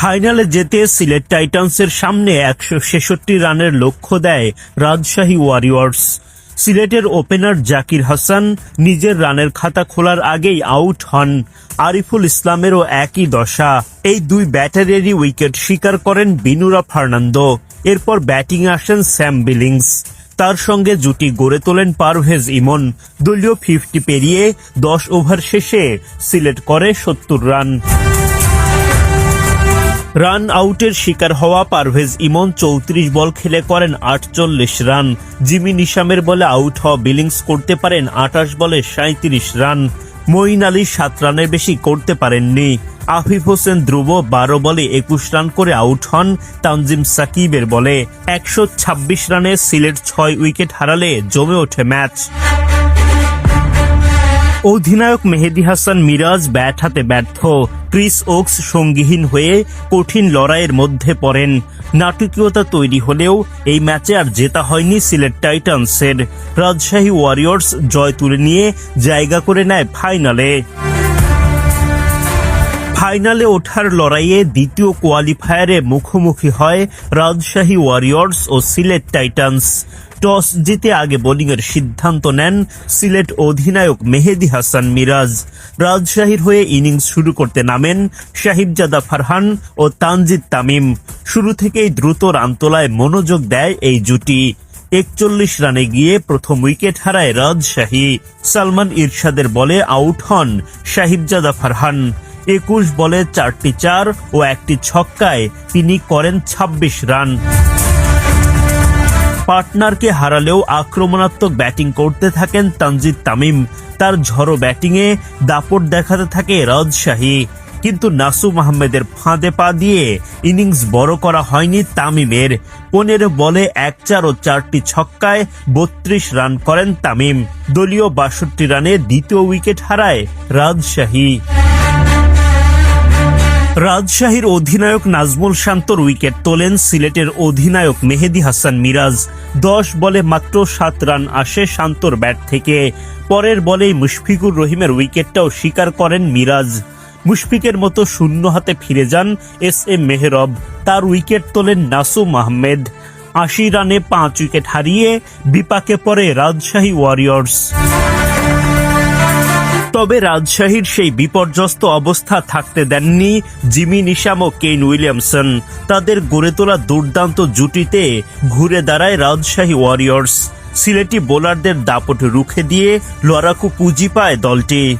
ফাইনালে যেতে সিলেট টাইটান্সের সামনে একশো ছেষট্টি রানের লক্ষ্য দেয় রাজশাহী ওয়ারিয়র্স। সিলেটের ওপেনার জাকির হাসান নিজের রানের খাতা খোলার আগেই আউট হন। আরিফুল ইসলামেরও একই দশা। এই দুই ব্যাটারেরই উইকেট শিকার করেন বিনুরা ফার্নান্দো। এরপর ব্যাটিং আসেন স্যাম বিলিংস। তার সঙ্গে জুটি গড়ে তোলেন পারভেজ ইমন। দলীয় ফিফটি পেরিয়ে দশ ওভার শেষে সিলেট করে সত্তর রান। রান আউটের শিকার হওয়া পারভেজ ইমন চৌত্রিশ বল খেলে করেন আটচল্লিশ রান। জিমি নিশামের বলে আউট হওয়া বিলিংস করতে পারেন আটাশ বলে সাঁত্রিশ রান। মঈন আলী সাত রানের বেশি করতে পারেননি। আফিফ হোসেন ধ্রুব বারো বলে একুশ রান করে আউট হন তানজিম সাকিবের বলে। একশো ছাব্বিশ রানে সিলেট ছয় উইকেট হারালে জমে ওঠে ম্যাচ। অধিনায়ক মেহেদি হাসান মিরাজ ব্যাট হাতে ব্যর্থ। ক্রিস ওক্স সঙ্গীহীন হয়ে কঠিন লড়াইয়ের মধ্যে পড়েন। নাটকীয়তা তৈরি হলেও এই ম্যাচে আর জেতা হয়নি সিলেট টাইটান্সের। রাজশাহী ওয়ারিয়র্স জয় তুলে নিয়ে জায়গা করে নেয় ফাইনালে। ফাইনালে ওঠার লড়াইয়ে দ্বিতীয় কোয়ালিফায়ারে মুখোমুখি হয় রাজশাহী ওয়ারিয়র্স ও সিলেট টাইটান্স। টস জিতে আগে বোলিংয়ের সিদ্ধান্ত নেন সিলেট অধিনায়ক মেহেদি হাসান মিরাজ। রাজশাহীর হয়ে ইনিংস শুরু করতে নামেন সাহিবজাদা ফারহান ও তানজিদ তামিম। শুরু থেকেই দ্রুত রান তোলায় মনোযোগ দেয় এই জুটি। একচল্লিশ রানে গিয়ে প্রথম উইকেট হারায় রাজশাহী। সালমান ইরশাদের বলে আউট হন সাহিবজাদা ফারহান। একুশ বলে চারটি চার ও একটি ছক্কায় তিনি করেন ২৬ রান। পার্টনারকে হারালেও আক্রমণাত্মক ব্যাটিং করতে থাকেন তানজিদ তামিম। তার ঝড়ো ব্যাটিংয়ে দাপট দেখাতে থাকে রাজশাহী কিন্তু নাসুম আহমেদের ফাঁদে পা দিয়ে ইনিংস বড় করা হয়নি তামিমের। পনেরো বলে এক চার ও চারটি ছক্কায় বত্রিশ রান করেন তামিম। দলীয় বাষট্টি রানে দ্বিতীয় উইকেট হারায় রাজশাহী রাজশাহীর অধিনায়ক নাজমুল শান্তর উইকেট তোলেন সিলেটের অধিনায়ক মেহেদি হাসান মিরাজ। দশ বলে মাত্র সাত রান আসে শান্তর ব্যাট থেকে। পরের বলেই মুশফিকুর রহিমের উইকেটটাও স্বীকার করেন মিরাজ। মুশফিকের মতো শূন্য হাতে ফিরে যান এস এম মেহরব। তার উইকেট তোলেন নাসুম আহমেদ। আশি রানে পাঁচ উইকেট হারিয়ে বিপাকে পড়ে রাজশাহী ওয়ারিয়র্স। তবে রাজশাহীর সেই বিপর্যস্ত অবস্থা থাকতে দেননি জিমি নিশাম ও কেইন উইলিয়ামসন। তাদের গড়ে তোলা দুর্দান্ত জুটিতে ঘুরে দাঁড়ায় রাজশাহী ওয়ারিয়র্স। সিলেটি বোলারদের দাপট রুখে দিয়ে লড়াকু পুঁজি পায় দলটি।